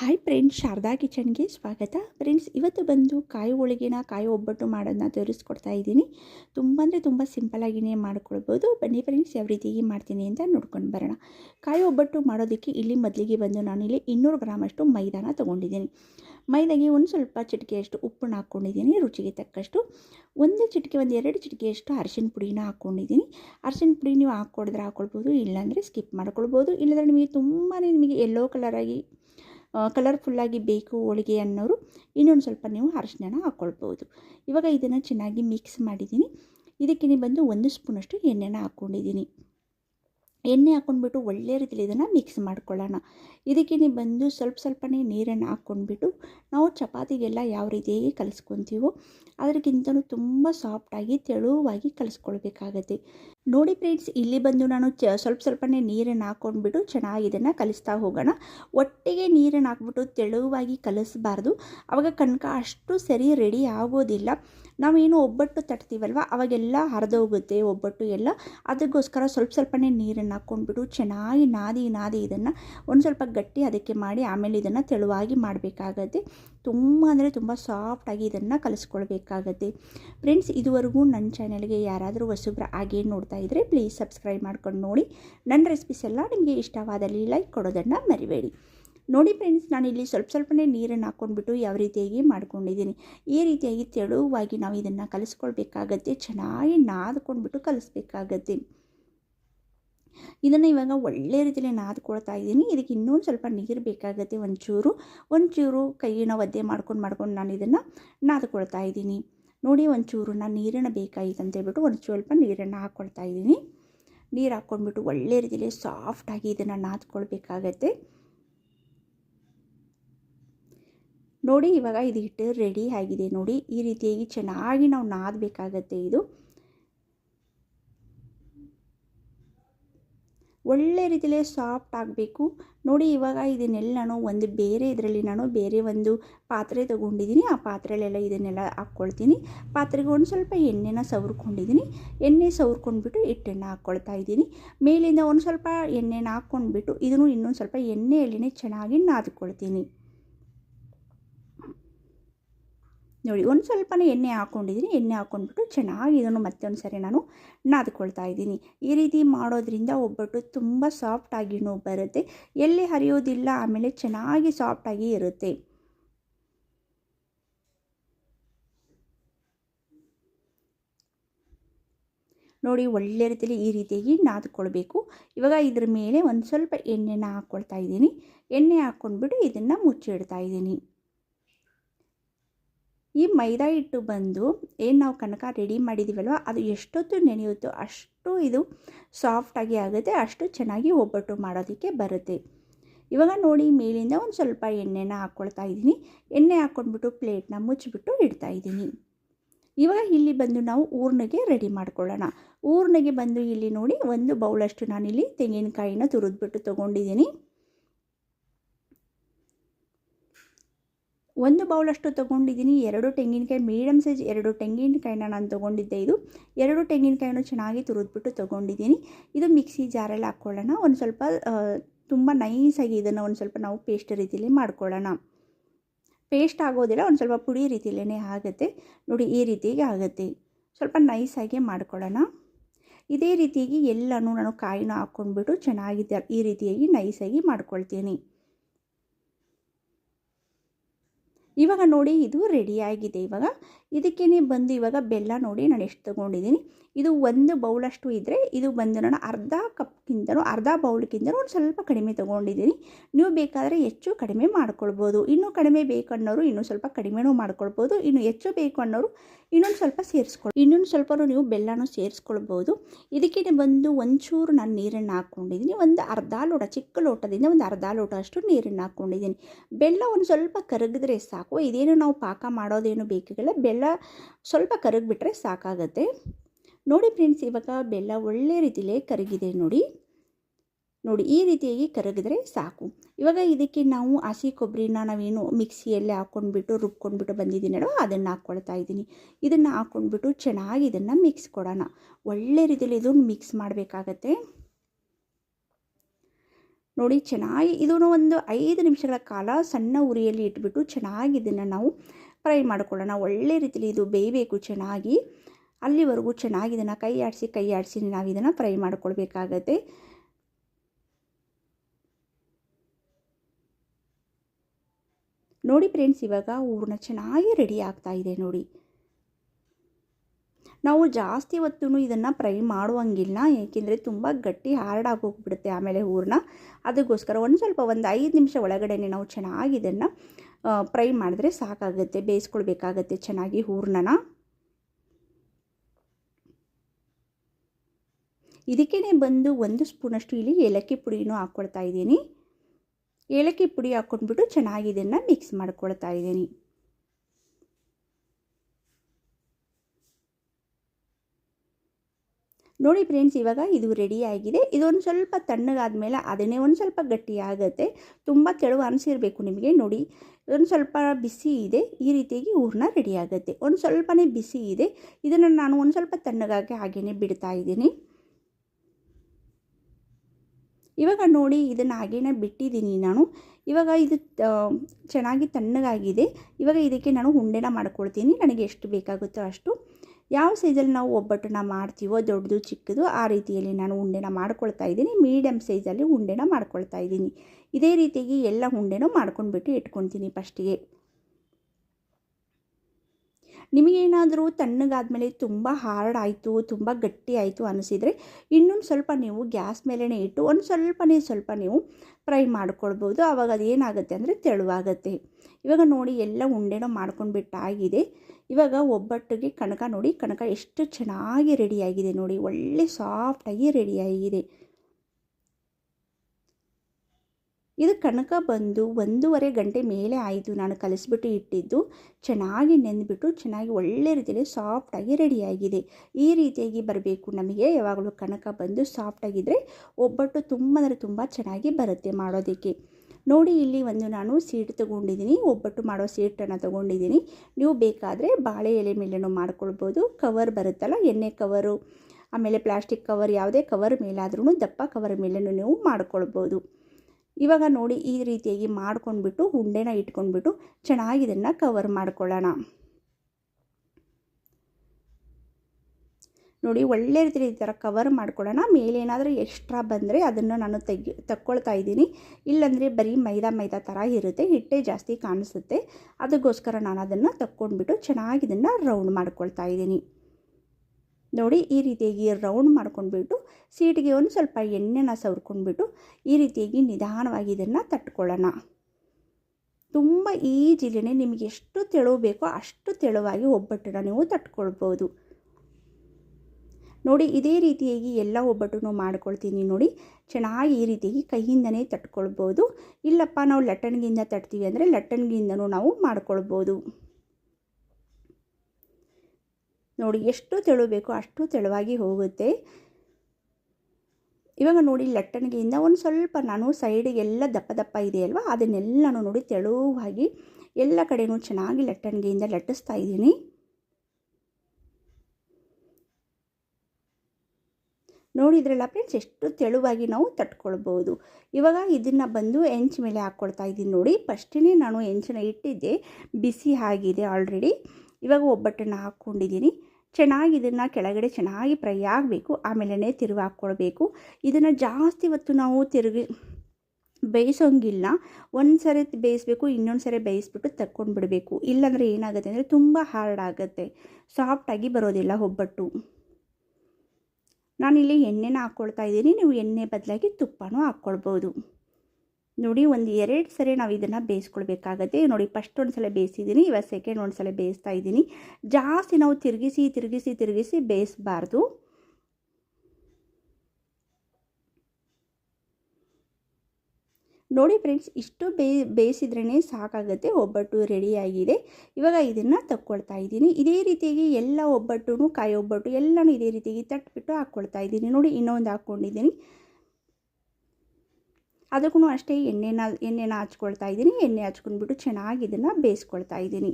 Hi friends Sharada ಕಿಚನ್ಗೆ ಸ್ವಾಗತ. Friends ಇವತ್ತು ಬಂದು ಕಾಯಿ ಹೋಳಿಗೆನ, ಕಾಯಿ ಒಬ್ಬಟ್ಟು ಮಾಡೋದನ್ನ ತೋರಿಸ್ಕೊಡ್ತಾ ಇದ್ದೀನಿ. ತುಂಬ ಅಂದರೆ ತುಂಬ ಸಿಂಪಲಾಗಿಯೇ ಮಾಡ್ಕೊಳ್ಬೋದು. ಬನ್ನಿ ಫ್ರೆಂಡ್ಸ್ ಯಾವ ರೀತಿಯಾಗಿ ಮಾಡ್ತೀನಿ ಅಂತ ನೋಡ್ಕೊಂಡು ಬರೋಣ. ಕಾಯಿ ಒಬ್ಬಟ್ಟು ಮಾಡೋದಕ್ಕೆ ಇಲ್ಲಿ ಮೊದಲಿಗೆ ಬಂದು ನಾನಿಲ್ಲಿ ಇನ್ನೂರು ಗ್ರಾಮಷ್ಟು ಮೈದಾನ ತೊಗೊಂಡಿದ್ದೀನಿ. ಮೈದಾಗೆ ಒಂದು ಸ್ವಲ್ಪ ಚಿಟಿಕೆಯಷ್ಟು ಉಪ್ಪನ್ನ ಹಾಕ್ಕೊಂಡಿದ್ದೀನಿ ರುಚಿಗೆ ತಕ್ಕಷ್ಟು. ಒಂದು ಚಿಟಿಕೆ, ಒಂದು ಎರಡು ಚಿಟಿಕೆಯಷ್ಟು ಅರಿಶಿನ ಪುಡಿನ ಹಾಕ್ಕೊಂಡಿದ್ದೀನಿ ಅರಿಶಿನ ಪುಡಿ ನೀವು ಹಾಕ್ಕೊಡಿದ್ರೆ ಹಾಕ್ಕೊಳ್ಬೋದು, ಇಲ್ಲಾಂದರೆ ಸ್ಕಿಪ್ ಮಾಡ್ಕೊಳ್ಬೋದು. ಇಲ್ಲಾಂದರೆ ನಿಮಗೆ ತುಂಬಾ ನಿಮಗೆ ಯೆಲ್ಲೋ ಕಲರಾಗಿ ಕಲರ್ಫುಲ್ಲಾಗಿ ಬೇಕು ಹೋಳಿಗೆ ಅನ್ನೋರು ಇನ್ನೊಂದು ಸ್ವಲ್ಪ ನೀವು ಅರಿಶಿನ ಹಾಕ್ಕೊಳ್ಬೋದು ಇವಾಗ ಇದನ್ನು ಚೆನ್ನಾಗಿ ಮಿಕ್ಸ್ ಮಾಡಿದ್ದೀನಿ. ಇದಕ್ಕೆ ಬಂದು ಒಂದು ಸ್ಪೂನಷ್ಟು ಎಣ್ಣೆನ ಹಾಕ್ಕೊಂಡಿದ್ದೀನಿ ಎಣ್ಣೆ ಹಾಕ್ಕೊಂಡ್ಬಿಟ್ಟು ಒಳ್ಳೆ ರೀತಿಯಲ್ಲಿ ಇದನ್ನು ಮಿಕ್ಸ್ ಮಾಡ್ಕೊಳ್ಳೋಣ. ಇದಕ್ಕೆ ಬಂದು ಸ್ವಲ್ಪ ಸ್ವಲ್ಪನೇ ನೀರನ್ನು ಹಾಕ್ಕೊಂಡ್ಬಿಟ್ಟು ನಾವು ಚಪಾತಿಗೆಲ್ಲ ಯಾವ ರೀತಿಯಾಗಿ ಕಲಿಸ್ಕೊತೀವೋ ಅದಕ್ಕಿಂತಲೂ ತುಂಬ ಸಾಫ್ಟಾಗಿ ತೆಳುವಾಗಿ ಕಲಿಸ್ಕೊಳ್ಬೇಕಾಗತ್ತೆ. ನೋಡಿ ಫ್ರೆಂಡ್ಸ್, ಇಲ್ಲಿ ಬಂದು ನಾನು ಚ, ಸ್ವಲ್ಪ ಸ್ವಲ್ಪನೇ ನೀರನ್ನು ಹಾಕ್ಕೊಂಡ್ಬಿಟ್ಟು ಚೆನ್ನಾಗಿ ಇದನ್ನು ಕಲಿಸ್ತಾ ಹೋಗೋಣ. ಒಟ್ಟಿಗೆ ನೀರನ್ನು ಹಾಕ್ಬಿಟ್ಟು ತೆಳುವಾಗಿ ಕಲಿಸಬಾರ್ದು. ಆವಾಗ ಕನಕ ಅಷ್ಟು ಸರಿ ರೆಡಿ ಆಗೋದಿಲ್ಲ. ನಾವೇನು ಒಬ್ಬಟ್ಟು ತಟ್ತೀವಲ್ವ? ಅವಾಗೆಲ್ಲ ಹರಿದೋಗುತ್ತೆ ಒಬ್ಬಟ್ಟು ಎಲ್ಲ. ಅದಕ್ಕೋಸ್ಕರ ಸ್ವಲ್ಪ ಸ್ವಲ್ಪನೇ ನೀರನ್ನು ಹಾಕ್ಕೊಂಡ್ಬಿಟ್ಟು ಚೆನ್ನಾಗಿ ನಾದಿ ನಾದಿ ಇದನ್ನು ಒಂದು ಸ್ವಲ್ಪ ಗಟ್ಟಿ ಅದಕ್ಕೆ ಮಾಡಿ ಆಮೇಲೆ ಇದನ್ನು ತೆಳುವಾಗಿ ಮಾಡಬೇಕಾಗತ್ತೆ. ತುಂಬ ಅಂದರೆ ತುಂಬ ಸಾಫ್ಟಾಗಿ ಇದನ್ನು ಕಲಿಸ್ಕೊಳ್ಬೇಕಾಗತ್ತೆ. ಫ್ರೆಂಡ್ಸ್, ಇದುವರೆಗೂ ನನ್ನ ಚಾನೆಲ್ಗೆ ಯಾರಾದರೂ ಹೊಸಬ್ರ ಹಾಗೆ ನೋಡ್ತಾ ಇದ್ದರೆ ಪ್ಲೀಸ್ ಸಬ್ಸ್ಕ್ರೈಬ್ ಮಾಡ್ಕೊಂಡು ನೋಡಿ. ನನ್ನ ರೆಸಿಪೀಸ್ ಎಲ್ಲ ನಿಮಗೆ ಇಷ್ಟವಾದಲ್ಲಿ ಲೈಕ್ ಕೊಡೋದನ್ನು ಮರಿಬೇಡಿ. ನೋಡಿ ಫ್ರೆಂಡ್ಸ್ ನಾನಿಲ್ಲಿ ಸ್ವಲ್ಪ ಸ್ವಲ್ಪನೇ ನೀರನ್ನು ಹಾಕ್ಕೊಂಡ್ಬಿಟ್ಟು ಯಾವ ರೀತಿಯಾಗಿ ಮಾಡ್ಕೊಂಡಿದ್ದೀನಿ. ಈ ರೀತಿಯಾಗಿ ತೆಳುವಾಗಿ ನಾವು ಇದನ್ನು ಕಲಿಸ್ಕೊಳ್ಬೇಕಾಗತ್ತೆ. ಚೆನ್ನಾಗಿ ನಾದ್ಕೊಂಡ್ಬಿಟ್ಟು ಕಲಿಸ್ಬೇಕಾಗತ್ತೆ. ಇದನ್ನು ಇವಾಗ ಒಳ್ಳೆ ರೀತಿಯಲ್ಲಿ ನಾದ್ಕೊಳ್ತಾ ಇದ್ದೀನಿ. ಇದಕ್ಕೆ ಇನ್ನೊಂದು ಸ್ವಲ್ಪ ನೀರು ಬೇಕಾಗುತ್ತೆ ಒಂಚೂರು. ಒಂಚೂರು ಕೈಯನ್ನು ಒದ್ದೆ ಮಾಡ್ಕೊಂಡು ಮಾಡ್ಕೊಂಡು ನಾನು ಇದನ್ನು ನಾದ್ಕೊಳ್ತಾ ಇದ್ದೀನಿ. ನೋಡಿ ಒಂಚೂರು ನಾನು ನೀರನ್ನು ಬೇಕಾಗಿತ್ತು ಅಂತೇಳ್ಬಿಟ್ಟು ಒಂದು ಸ್ವಲ್ಪ ನೀರನ್ನು ಹಾಕ್ಕೊಳ್ತಾ ಇದ್ದೀನಿ. ನೀರು ಹಾಕ್ಕೊಂಡ್ಬಿಟ್ಟು ಒಳ್ಳೆ ರೀತಿಯಲ್ಲಿ ಸಾಫ್ಟಾಗಿ ಇದನ್ನು ನಾದ್ಕೊಳ್ಬೇಕಾಗತ್ತೆ. ನೋಡಿ ಇವಾಗ ಇದು ಹಿಟ್ಟು ರೆಡಿ ಆಗಿದೆ ನೋಡಿ ಈ ರೀತಿಯಾಗಿ ಚೆನ್ನಾಗಿ ನಾವು ನಾದಬೇಕಾಗತ್ತೆ ಇದು. ಒಳ್ಳೆ ರೀತಿಯಲ್ಲಿ ಸಾಫ್ಟ್ ಆಗಬೇಕು. ನೋಡಿ ಇವಾಗ ಇದನ್ನೆಲ್ಲ ನಾನು ಒಂದು ಬೇರೆ ಇದರಲ್ಲಿ ನಾನು ಬೇರೆ ಒಂದು ಪಾತ್ರೆ ತೊಗೊಂಡಿದ್ದೀನಿ. ಆ ಪಾತ್ರೆಲೆಲ್ಲ ಇದನ್ನೆಲ್ಲ ಹಾಕ್ಕೊಳ್ತೀನಿ. ಪಾತ್ರೆಗೆ ಒಂದು ಸ್ವಲ್ಪ ಎಣ್ಣೆನ ಸವರ್ಕೊಂಡಿದ್ದೀನಿ. ಎಣ್ಣೆ ಸವರ್ಕೊಂಡ್ಬಿಟ್ಟು ಹಿಟ್ಟನ್ನು ಹಾಕ್ಕೊಳ್ತಾ ಇದ್ದೀನಿ. ಮೇಲಿಂದ ಒಂದು ಸ್ವಲ್ಪ ಎಣ್ಣೆನ ಹಾಕ್ಕೊಂಡ್ಬಿಟ್ಟು ಇದನ್ನು ಇನ್ನೊಂದು ಸ್ವಲ್ಪ ಎಣ್ಣೆಯಲ್ಲಿನೇ ಚೆನ್ನಾಗಿ ನಾದ್ಕೊಳ್ತೀನಿ. ನೋಡಿ, ಒಂದು ಸ್ವಲ್ಪನೇ ಎಣ್ಣೆ ಹಾಕ್ಕೊಂಡಿದ್ದೀನಿ ಎಣ್ಣೆ ಹಾಕ್ಕೊಂಡ್ಬಿಟ್ಟು ಚೆನ್ನಾಗಿ ಇದನ್ನು ಮತ್ತೆ ಒಂದು ಸರಿ ನಾನು ನಾದ್ಕೊಳ್ತಾ ಇದ್ದೀನಿ. ಈ ರೀತಿ ಮಾಡೋದ್ರಿಂದ ಒಬ್ಬಟ್ಟು ತುಂಬ ಸಾಫ್ಟಾಗಿನೂ ಬರುತ್ತೆ. ಎಲ್ಲಿ ಹರಿಯೋದಿಲ್ಲ, ಆಮೇಲೆ ಚೆನ್ನಾಗಿ ಸಾಫ್ಟಾಗಿ ಇರುತ್ತೆ. ನೋಡಿ, ಒಳ್ಳೆ ರೀತಿಯಲ್ಲಿ ಈ ರೀತಿಯಾಗಿ ನಾದ್ಕೊಳ್ಬೇಕು. ಇವಾಗ ಇದ್ರ ಮೇಲೆ ಒಂದು ಸ್ವಲ್ಪ ಎಣ್ಣೆನ ಹಾಕ್ಕೊಳ್ತಾ ಇದ್ದೀನಿ. ಎಣ್ಣೆ ಹಾಕ್ಕೊಂಡ್ಬಿಟ್ಟು ಇದನ್ನು ಮುಚ್ಚಿಡ್ತಾ ಇದ್ದೀನಿ. ಈ ಮೈದಾ ಹಿಟ್ಟು ಬಂದು ಏನು ನಾವು ಕನಕ ರೆಡಿ ಮಾಡಿದ್ದೀವಲ್ವ ಅದು ಎಷ್ಟೊತ್ತು ನೆನೆಯುತ್ತೋ ಅಷ್ಟು ಇದು ಸಾಫ್ಟಾಗಿ ಆಗುತ್ತೆ, ಅಷ್ಟು ಚೆನ್ನಾಗಿ ಒಬ್ಬಟ್ಟು ಮಾಡೋದಕ್ಕೆ ಬರುತ್ತೆ. ಇವಾಗ ನೋಡಿ, ಮೇಲಿಂದ ಒಂದು ಸ್ವಲ್ಪ ಎಣ್ಣೆನ ಹಾಕ್ಕೊಳ್ತಾ ಇದ್ದೀನಿ. ಎಣ್ಣೆ ಹಾಕ್ಕೊಂಡ್ಬಿಟ್ಟು ಪ್ಲೇಟ್ನ ಮುಚ್ಚಿಬಿಟ್ಟು ಇಡ್ತಾ ಇದ್ದೀನಿ. ಇವಾಗ ಇಲ್ಲಿ ಬಂದು ನಾವು ಊರ್ನಿಗೆ ರೆಡಿ ಮಾಡ್ಕೊಳ್ಳೋಣ. ಊರ್ನಿಗೆ ಬಂದು ಇಲ್ಲಿ ನೋಡಿ, ಒಂದು ಬೌಲಷ್ಟು ನಾನಿಲ್ಲಿ ತೆಂಗಿನಕಾಯಿನ ತುರಿದ್ಬಿಟ್ಟು ತೊಗೊಂಡಿದ್ದೀನಿ. ಒಂದು ಬೌಲಷ್ಟು ತೊಗೊಂಡಿದ್ದೀನಿ. ಎರಡು ತೆಂಗಿನಕಾಯಿ ಮೀಡಿಯಮ್ ಸೈಜ್ ಎರಡು ತೆಂಗಿನಕಾಯಿನ ನಾನು ತೊಗೊಂಡಿದ್ದೆ ಇದು. ಎರಡು ತೆಂಗಿನಕಾಯಿನೂ ಚೆನ್ನಾಗಿ ತುರಿದ್ಬಿಟ್ಟು ತೊಗೊಂಡಿದ್ದೀನಿ. ಇದು ಮಿಕ್ಸಿ ಜಾರಲ್ಲಿ ಹಾಕ್ಕೊಳ್ಳೋಣ. ಒಂದು ಸ್ವಲ್ಪ ತುಂಬ ನೈಸಾಗಿ ಇದನ್ನು ಒಂದು ಸ್ವಲ್ಪ ನಾವು ಪೇಸ್ಟ್ ರೀತಿಯಲ್ಲಿ ಮಾಡ್ಕೊಳ್ಳೋಣ. ಪೇಸ್ಟ್ ಆಗೋದಿಲ್ಲ, ಒಂದು ಸ್ವಲ್ಪ ಪುಡಿ ರೀತಿಯಲ್ಲೇ ಆಗುತ್ತೆ. ನೋಡಿ, ಈ ರೀತಿಯಾಗಿ ಆಗುತ್ತೆ. ಸ್ವಲ್ಪ ನೈಸಾಗಿ ಮಾಡ್ಕೊಳ್ಳೋಣ. ಇದೇ ರೀತಿಯಾಗಿ ಎಲ್ಲನೂ ನಾನು ಕಾಯಿನ ಹಾಕ್ಕೊಂಡ್ಬಿಟ್ಟು ಚೆನ್ನಾಗಿ ಈ ರೀತಿಯಾಗಿ ನೈಸಾಗಿ ಮಾಡ್ಕೊಳ್ತೀನಿ. ಇವಾಗ ನೋಡಿ ಇದು ರೆಡಿಯಾಗಿದೆ ಇವಾಗ ಇದಕ್ಕೇ ಬಂದು ಇವಾಗ ಬೆಲ್ಲ ನೋಡಿ ನಾನು ಎಷ್ಟು ತೊಗೊಂಡಿದ್ದೀನಿ. ಇದು ಒಂದು ಬೌಲಷ್ಟು ಇದ್ದರೆ ಇದು ಬಂದು ನಾನು ಅರ್ಧ ಕಪ್ಗಿಂತಲೂ ಅರ್ಧ ಬೌಲ್ಗಿಂತಲೂ ಒಂದು ಸ್ವಲ್ಪ ಕಡಿಮೆ ತೊಗೊಂಡಿದ್ದೀನಿ. ನೀವು ಬೇಕಾದರೆ ಹೆಚ್ಚು ಕಡಿಮೆ ಮಾಡ್ಕೊಳ್ಬೋದು. ಇನ್ನೂ ಕಡಿಮೆ ಬೇಕು ಅನ್ನೋರು ಇನ್ನೂ ಸ್ವಲ್ಪ ಕಡಿಮೆನೂ ಮಾಡ್ಕೊಳ್ಬೋದು. ಇನ್ನು ಹೆಚ್ಚು ಬೇಕು ಅನ್ನೋರು ಇನ್ನೊಂದು ಸ್ವಲ್ಪ ಸೇರಿಸ್ಕೊಳ್ಳಿ ಇನ್ನೊಂದು ಸ್ವಲ್ಪ ನೀವು ಬೆಲ್ಲನೂ ಸೇರಿಸ್ಕೊಳ್ಬೋದು. ಇದಕ್ಕೇ ಬಂದು ಒಂಚೂರು ನಾನು ನೀರನ್ನು ಹಾಕ್ಕೊಂಡಿದ್ದೀನಿ. ಒಂದು ಅರ್ಧ ಲೋಟ, ಚಿಕ್ಕ ಲೋಟದಿಂದ ಒಂದು ಅರ್ಧ ಲೋಟ ಅಷ್ಟು ನೀರನ್ನು ಹಾಕ್ಕೊಂಡಿದ್ದೀನಿ. ಬೆಲ್ಲ ಒಂದು ಸ್ವಲ್ಪ ಕರಗಿದ್ರೆ ಸಾಕು. ಇದೇನು ನಾವು ಪಾಕ ಮಾಡೋದೇನು ಬೇಕಾಗಿಲ್ಲ. ಬೆಲ್ಲ ಸ್ವಲ್ಪ ಕರಗಿಬಿಟ್ರೆ ಸಾಕಾಗತ್ತೆ. ನೋಡಿ ಫ್ರೆಂಡ್ಸ್, ಇವಾಗ ಬೆಲ್ಲ ಒಳ್ಳೆ ರೀತಿಯಲ್ಲೇ ಕರಗಿದೆ ನೋಡಿ. ನೋಡಿ, ಈ ರೀತಿಯಾಗಿ ಕರಗಿದ್ರೆ ಸಾಕು. ಇವಾಗ ಇದಕ್ಕೆ ನಾವು ಹಸಿ ಕೊಬ್ಬರಿನ ನಾವೇನು ಮಿಕ್ಸಿಯಲ್ಲೇ ಹಾಕ್ಕೊಂಡ್ಬಿಟ್ಟು ರುಬ್ಕೊಂಡ್ಬಿಟ್ಟು ಬಂದಿದ್ದೀನೋ ಅದನ್ನು ಹಾಕ್ಕೊಳ್ತಾ ಇದ್ದೀನಿ. ಇದನ್ನು ಹಾಕ್ಕೊಂಡ್ಬಿಟ್ಟು ಚೆನ್ನಾಗಿ ಇದನ್ನು ಮಿಕ್ಸ್ ಕೊಡೋಣ. ಒಳ್ಳೆ ರೀತಿಯಲ್ಲಿ ಇದನ್ನು ಮಿಕ್ಸ್ ಮಾಡಬೇಕಾಗತ್ತೆ. ನೋಡಿ, ಚೆನ್ನಾಗಿ ಇದನ್ನು ಒಂದು ಐದು ನಿಮಿಷಗಳ ಕಾಲ ಸಣ್ಣ ಉರಿಯಲ್ಲಿ ಇಟ್ಬಿಟ್ಟು ಚೆನ್ನಾಗಿ ಇದನ್ನು ನಾವು ಫ್ರೈ ಮಾಡ್ಕೊಳ್ಳೋಣ. ಒಳ್ಳೆ ರೀತಿಲಿ ಇದು ಬೇಯಬೇಕು, ಚೆನ್ನಾಗಿ. ಅಲ್ಲಿವರೆಗೂ ಚೆನ್ನಾಗಿ ಇದನ್ನು ಕೈ ಆಡಿಸಿ ಕೈ ಆಡಿಸಿ ನಾವು ಇದನ್ನು ಫ್ರೈ ಮಾಡ್ಕೊಳ್ಬೇಕಾಗತ್ತೆ. ನೋಡಿ ಫ್ರೆಂಡ್ಸ್, ಇವಾಗ ಹೂರ್ಣ ಚೆನ್ನಾಗಿ ರೆಡಿ ಆಗ್ತಾ ಇದೆ ನೋಡಿ. ನಾವು ಜಾಸ್ತಿ ಹೊತ್ತು ಇದನ್ನು ಫ್ರೈ ಮಾಡುವಂಗಿಲ್ಲ, ಏಕೆಂದರೆ ತುಂಬ ಗಟ್ಟಿ ಹಾರ್ಡ್ ಹೋಗ್ಬಿಡುತ್ತೆ ಆಮೇಲೆ ಹೂರಣ. ಅದಕ್ಕೋಸ್ಕರ ಒಂದು ಸ್ವಲ್ಪ ಒಂದು ಐದು ನಿಮಿಷ ಒಳಗಡೆ ನಾವು ಚೆನ್ನಾಗಿ ಇದನ್ನು ಫ್ರೈ ಮಾಡಿದ್ರೆ ಸಾಕಾಗುತ್ತೆ, ಬೇಯಿಸ್ಕೊಳ್ಬೇಕಾಗತ್ತೆ ಚೆನ್ನಾಗಿ ಹೂರ್ಣನ. ಇದಕ್ಕೇ ಬಂದು ಒಂದು ಸ್ಪೂನಷ್ಟು ಇಲ್ಲಿ ಏಲಕ್ಕಿ ಪುಡಿನೂ ಹಾಕ್ಕೊಳ್ತಾ ಇದ್ದೀನಿ. ಏಲಕ್ಕಿ ಪುಡಿ ಹಾಕ್ಕೊಂಡ್ಬಿಟ್ಟು ಚೆನ್ನಾಗಿ ಇದನ್ನು ಮಿಕ್ಸ್ ಮಾಡ್ಕೊಳ್ತಾ ಇದ್ದೀನಿ. ನೋಡಿ ಫ್ರೆಂಡ್ಸ್ ಇವಾಗ ಇದು ರೆಡಿ ಆಗಿದೆ. ಇದೊಂದು ಸ್ವಲ್ಪ ತಣ್ಣಗಾದ ಮೇಲೆ ಅದನ್ನೇ ಒಂದು ಸ್ವಲ್ಪ ಗಟ್ಟಿ ಆಗುತ್ತೆ ತುಂಬ ತೆಳುವು ಅನಿಸಿರಬೇಕು ನಿಮಗೆ. ನೋಡಿ, ಒಂದು ಸ್ವಲ್ಪ ಬಿಸಿ ಇದೆ. ಈ ರೀತಿಯಾಗಿ ಹೂರ್ಣ ರೆಡಿ ಆಗುತ್ತೆ. ಒಂದು ಸ್ವಲ್ಪನೇ ಬಿಸಿ ಇದೆ. ಇದನ್ನು ನಾನು ಒಂದು ಸ್ವಲ್ಪ ತಣ್ಣಗಾಗಿ ಹಾಗೆಯೇ ಬಿಡ್ತಾ ಇದ್ದೀನಿ. ಇವಾಗ ನೋಡಿ, ಇದನ್ನು ಹಾಗೆಯೇ ಬಿಟ್ಟಿದ್ದೀನಿ ನಾನು. ಇವಾಗ ಇದು ಚೆನ್ನಾಗಿ ತಣ್ಣಗಾಗಿದೆ. ಇವಾಗ ಇದಕ್ಕೆ ನಾನು ಉಂಡೆನ ಮಾಡ್ಕೊಳ್ತೀನಿ. ನನಗೆ ಎಷ್ಟು ಬೇಕಾಗುತ್ತೋ ಅಷ್ಟು. ಯಾವ ಸೈಜಲ್ಲಿ ನಾವು ಒಬ್ಬಟ್ಟನ್ನ ಮಾಡ್ತೀವೋ, ದೊಡ್ಡದು, ಚಿಕ್ಕದು, ಆ ರೀತಿಯಲ್ಲಿ ನಾನು ಉಂಡೆನ ಮಾಡ್ಕೊಳ್ತಾ ಇದ್ದೀನಿ. ಮೀಡಿಯಮ್ ಸೈಜಲ್ಲಿ ಉಂಡೆನ ಮಾಡ್ಕೊಳ್ತಾ ಇದ್ದೀನಿ. ಇದೇ ರೀತಿಯಾಗಿ ಎಲ್ಲ ಉಂಡೆನೂ ಮಾಡ್ಕೊಂಡ್ಬಿಟ್ಟು ಇಟ್ಕೊತೀನಿ ಫಸ್ಟಿಗೆ ನಿಮಗೇನಾದರೂ ತಣ್ಣಗಾದ್ಮೇಲೆ ತುಂಬ ಹಾರ್ಡ್ ಆಯಿತು, ತುಂಬ ಗಟ್ಟಿ ಆಯಿತು ಅನಿಸಿದರೆ ಇನ್ನೊಂದು ಸ್ವಲ್ಪ ನೀವು ಗ್ಯಾಸ್ ಮೇಲೇ ಇಟ್ಟು ಒಂದು ಸ್ವಲ್ಪನೇ ಸ್ವಲ್ಪ ನೀವು ಫ್ರೈ ಮಾಡ್ಕೊಳ್ಬೋದು. ಆವಾಗ ಅದು ಏನಾಗುತ್ತೆ ಅಂದರೆ ತೆಳುವಾಗುತ್ತೆ. ಇವಾಗ ನೋಡಿ ಎಲ್ಲ ಉಂಡೆನೂ ಮಾಡ್ಕೊಂಡ್ಬಿಟ್ಟಾಗಿದೆ ಇವಾಗ ಒಬ್ಬಟ್ಟಿಗೆ ಕಣಕ ನೋಡಿ, ಕಣಕ ಎಷ್ಟು ಚೆನ್ನಾಗಿ ರೆಡಿಯಾಗಿದೆ ನೋಡಿ. ಒಳ್ಳೆ ಸಾಫ್ಟಾಗಿ ರೆಡಿಯಾಗಿದೆ ಇದು ಕಣಕ ಬಂದು ಒಂದೂವರೆ ಗಂಟೆ ಮೇಲೆ ಆಯಿತು. ನಾನು ಕಲಿಸ್ಬಿಟ್ಟು ಇಟ್ಟಿದ್ದು ಚೆನ್ನಾಗಿ ನೆಂದ್ಬಿಟ್ಟು ಚೆನ್ನಾಗಿ ಒಳ್ಳೆ ರೀತಿಯಲ್ಲಿ ಸಾಫ್ಟಾಗಿ ರೆಡಿಯಾಗಿದೆ ಈ ರೀತಿಯಾಗಿ ಬರಬೇಕು ನಮಗೆ. ಯಾವಾಗಲೂ ಕಣಕ ಬಂದು ಸಾಫ್ಟಾಗಿದ್ದರೆ ಒಬ್ಬಟ್ಟು ತುಂಬ ಅಂದರೆ ತುಂಬ ಚೆನ್ನಾಗಿ ಬರುತ್ತೆ ಮಾಡೋದಕ್ಕೆ. ನೋಡಿ, ಇಲ್ಲಿ ಒಂದು ನಾನು ಸೀಟ್ ತೊಗೊಂಡಿದ್ದೀನಿ. ಒಬ್ಬಟ್ಟು ಮಾಡೋ ಸೀಟನ್ನು ತೊಗೊಂಡಿದ್ದೀನಿ. ನೀವು ಬೇಕಾದರೆ ಬಾಳೆ ಎಲೆ ಮೇಲೇನೂ ಮಾಡ್ಕೊಳ್ಬೋದು. ಕವರ್ ಬರುತ್ತಲ್ಲ, ಎಣ್ಣೆ ಕವರು ಆಮೇಲೆ ಪ್ಲಾಸ್ಟಿಕ್ ಕವರ್ ಯಾವುದೇ ಕವರ್ ಮೇಲಾದ್ರೂ ದಪ್ಪ ಕವರ್ ಮೇಲೇನೂ ನೀವು ಮಾಡ್ಕೊಳ್ಬೋದು. ಇವಾಗ ನೋಡಿ ಈ ರೀತಿಯಾಗಿ ಮಾಡ್ಕೊಂಡ್ಬಿಟ್ಟು, ಉಂಡೆನ ಇಟ್ಕೊಂಡ್ಬಿಟ್ಟು ಚೆನ್ನಾಗಿ ಇದನ್ನು ಕವರ್ ಮಾಡ್ಕೊಳ್ಳೋಣ. ನೋಡಿ ಒಳ್ಳೆ ರೀತಿ ಈ ಥರ ಕವರ್ ಮಾಡ್ಕೊಳ್ಳೋಣ. ಮೇಲೇನಾದರೂ ಎಕ್ಸ್ಟ್ರಾ ಬಂದರೆ ಅದನ್ನು ನಾನು ತೆಗಿ, ತಕ್ಕೊಳ್ತಾ ಇದ್ದೀನಿ. ಇಲ್ಲಾಂದರೆ ಬರೀ ಮೈದಾ ಮೈದಾ ಥರ ಇರುತ್ತೆ. ಹಿಟ್ಟೆ ಜಾಸ್ತಿ ಕಾಣಿಸುತ್ತೆ. ಅದಕ್ಕೋಸ್ಕರ ನಾನು ಅದನ್ನು ತಕ್ಕೊಂಡ್ಬಿಟ್ಟು ಚೆನ್ನಾಗಿ ಇದನ್ನು ರೌಂಡ್ ಮಾಡ್ಕೊಳ್ತಾ ಇದ್ದೀನಿ. ನೋಡಿ ಈ ರೀತಿಯಾಗಿ ರೌಂಡ್ ಮಾಡ್ಕೊಂಡ್ಬಿಟ್ಟು ಸೀಟಿಗೆ ಒಂದು ಸ್ವಲ್ಪ ಎಣ್ಣೆನ ಸವರ್ಕೊಂಡ್ಬಿಟ್ಟು ಈ ರೀತಿಯಾಗಿ ನಿಧಾನವಾಗಿ ಇದನ್ನು ತಟ್ಕೊಳ್ಳೋಣ. ತುಂಬ ಈಜಿಲಿನೇ ನಿಮಗೆ ಎಷ್ಟು ತೆಳು ಬೇಕೋ ಅಷ್ಟು ತೆಳುವಾಗಿ ಒಬ್ಬಟ್ಟನ್ನು ನೀವು ತಟ್ಕೊಳ್ಬೋದು. ನೋಡಿ ಇದೇ ರೀತಿಯಾಗಿ ಎಲ್ಲ ಒಬ್ಬಟ್ಟು ಮಾಡ್ಕೊಳ್ತೀನಿ ನೋಡಿ. ಚೆನ್ನಾಗಿ ಈ ರೀತಿಯಾಗಿ ಕೈಯಿಂದನೇ ತಟ್ಕೊಳ್ಬೋದು. ಇಲ್ಲಪ್ಪ ನಾವು ಲಟ್ಟಣಿಗಿಂದ ತಟ್ತೀವಿ ಅಂದರೆ ಲಟ್ಟಣಿಗಿಂದನೂ ನಾವು ಮಾಡ್ಕೊಳ್ಬೋದು. ನೋಡಿ, ಎಷ್ಟು ತೆಳು ಬೇಕೋ ಅಷ್ಟು ತೆಳುವಾಗಿ ಹೋಗುತ್ತೆ. ಇವಾಗ ನೋಡಿ, ಲಟ್ಟಣಿಗೆಯಿಂದ ಒಂದು ಸ್ವಲ್ಪ ನಾನು ಸೈಡಿಗೆಲ್ಲ ದಪ್ಪ ದಪ್ಪ ಇದೆಯಲ್ವ ಅದನ್ನೆಲ್ಲನೂ ನೋಡಿ ತೆಳುವಾಗಿ ಎಲ್ಲ ಕಡೆಯೂ ಚೆನ್ನಾಗಿ ಲಟ್ಟಣಿಗೆಯಿಂದ ಲಟ್ಟಿಸ್ತಾ ಇದ್ದೀನಿ. ನೋಡಿದ್ರಲ್ಲ ಫ್ರೆಂಡ್ಸ್, ಎಷ್ಟು ತೆಳುವಾಗಿ ನಾವು ತಟ್ಕೊಳ್ಬೋದು. ಇವಾಗ ಇದನ್ನು ಬಂದು ಹೆಂಚು ಮೇಲೆ ಹಾಕ್ಕೊಳ್ತಾ ಇದ್ದೀನಿ ನೋಡಿ. ಫಸ್ಟಿನೇ ನಾನು ಹೆಂಚನ್ನ ಇಟ್ಟಿದ್ದೆ, ಬಿಸಿ ಆಗಿದೆ ಆಲ್ರೆಡಿ. ಇವಾಗ ಒಬ್ಬಟ್ಟನ್ನು ಹಾಕ್ಕೊಂಡಿದ್ದೀನಿ. ಚೆನ್ನಾಗಿ ಇದನ್ನು ಕೆಳಗಡೆ ಚೆನ್ನಾಗಿ ಫ್ರೈ ಆಗಬೇಕು ಆಮೇಲೆ ತಿರುಗಿ ಹಾಕ್ಕೊಳ್ಬೇಕು ಇದನ್ನು ಜಾಸ್ತಿ ಹೊತ್ತು ನಾವು ತಿರುಗಿ ಬೇಯಿಸೋಂಗಿಲ್ಲ. ಒಂದು ಸರಿ ಬೇಯಿಸ್ಬೇಕು ಇನ್ನೊಂದು ಸರಿ ಬೇಯಿಸ್ಬಿಟ್ಟು ತಕ್ಕೊಂಡು ಬಿಡಬೇಕು ಇಲ್ಲಾಂದರೆ ಏನಾಗುತ್ತೆ ಅಂದರೆ ತುಂಬ ಹಾರ್ಡ್ ಆಗುತ್ತೆ. ಸಾಫ್ಟಾಗಿ ಬರೋದಿಲ್ಲ ಒಬ್ಬಟ್ಟು. ನಾನಿಲ್ಲಿ ಎಣ್ಣೆನ ಹಾಕ್ಕೊಳ್ತಾ ಇದ್ದೀನಿ. ನೀವು ಎಣ್ಣೆ ಬದಲಾಗಿ ತುಪ್ಪನೂ ಹಾಕ್ಕೊಳ್ಬೋದು. ನೋಡಿ, ಒಂದು ಎರಡು ಸರಿ ನಾವು ಇದನ್ನು ಬೇಯಿಸ್ಕೊಳ್ಬೇಕಾಗತ್ತೆ. ನೋಡಿ ಫಸ್ಟ್ ಒಂದು ಸಲ ಬೇಯಿಸಿದ್ದೀನಿ ಇವಾಗ ಸೆಕೆಂಡ್ ಒಂದು ಸಲ ಬೇಯಿಸ್ತಾ ಇದ್ದೀನಿ ಜಾಸ್ತಿ ನಾವು ತಿರುಗಿಸಿ ತಿರುಗಿಸಿ ತಿರುಗಿಸಿ ಬೇಯಿಸಬಾರ್ದು. ನೋಡಿ ಫ್ರೆಂಡ್ಸ್, ಇಷ್ಟು ಬೇ ಬೇಯಿಸಿದ್ರೇ ಸಾಕಾಗುತ್ತೆ, ಒಬ್ಬಟ್ಟು ರೆಡಿಯಾಗಿದೆ ಇವಾಗ ಇದನ್ನು ತಕ್ಕೊಳ್ತಾ ಇದ್ದೀನಿ ಇದೇ ರೀತಿಯಾಗಿ ಎಲ್ಲ ಒಬ್ಬಟ್ಟು ಕಾಯಿ ಒಬ್ಬಟ್ಟು ಎಲ್ಲನೂ ಇದೇ ರೀತಿಯಾಗಿ ತಟ್ಬಿಟ್ಟು ಹಾಕ್ಕೊಳ್ತಾ ಇದ್ದೀನಿ ನೋಡಿ, ಇನ್ನೊಂದು ಹಾಕ್ಕೊಂಡಿದ್ದೀನಿ ಅದಕ್ಕೂ ಅಷ್ಟೇ ಎಣ್ಣೆನ ಎಣ್ಣೆನ ಹಚ್ಕೊಳ್ತಾ ಇದ್ದೀನಿ. ಎಣ್ಣೆ ಹಚ್ಕೊಂಡ್ಬಿಟ್ಟು ಚೆನ್ನಾಗಿ ಇದನ್ನು ಬೇಯಿಸ್ಕೊಳ್ತಾ ಇದ್ದೀನಿ.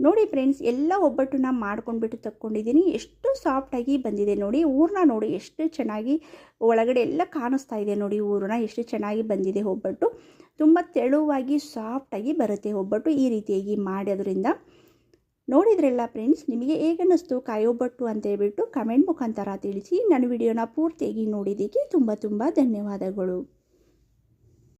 ನೋಡಿ ಫ್ರೆಂಡ್ಸ್, ಎಲ್ಲ ಒಬ್ಬಟ್ಟನ್ನ ಮಾಡ್ಕೊಂಡ್ಬಿಟ್ಟು ತಕ್ಕೊಂಡಿದ್ದೀನಿ. ಎಷ್ಟು ಸಾಫ್ಟಾಗಿ ಬಂದಿದೆ ನೋಡಿ. ಊರನ್ನ ನೋಡಿ ಎಷ್ಟು ಚೆನ್ನಾಗಿ ಒಳಗಡೆ ಎಲ್ಲ ಕಾಣಿಸ್ತಾ ಇದೆ ನೋಡಿ ಊರನ್ನ ಎಷ್ಟು ಚೆನ್ನಾಗಿ ಬಂದಿದೆ ಒಬ್ಬಟ್ಟು. ತುಂಬ ತೆಳುವಾಗಿ, ಸಾಫ್ಟಾಗಿ ಬರುತ್ತೆ ಒಬ್ಬಟ್ಟು ಈ ರೀತಿಯಾಗಿ ಮಾಡೋದ್ರಿಂದ. ನೋಡಿದ್ರಲ್ಲ ಫ್ರೆಂಡ್ಸ್ ನಿಮಗೆ ಹೇಗನ್ನಿಸ್ತು ಕಾಯೋಬಟ್ಟು ಅಂತ ಹೇಳ್ಬಿಟ್ಟು ಕಮೆಂಟ್ ಮುಖಾಂತರ ತಿಳಿಸಿ. ನನ್ನ ವಿಡಿಯೋನ ಪೂರ್ತಿಯಾಗಿ ನೋಡಿದ್ದಕ್ಕೆ ತುಂಬ ತುಂಬ ಧನ್ಯವಾದಗಳು.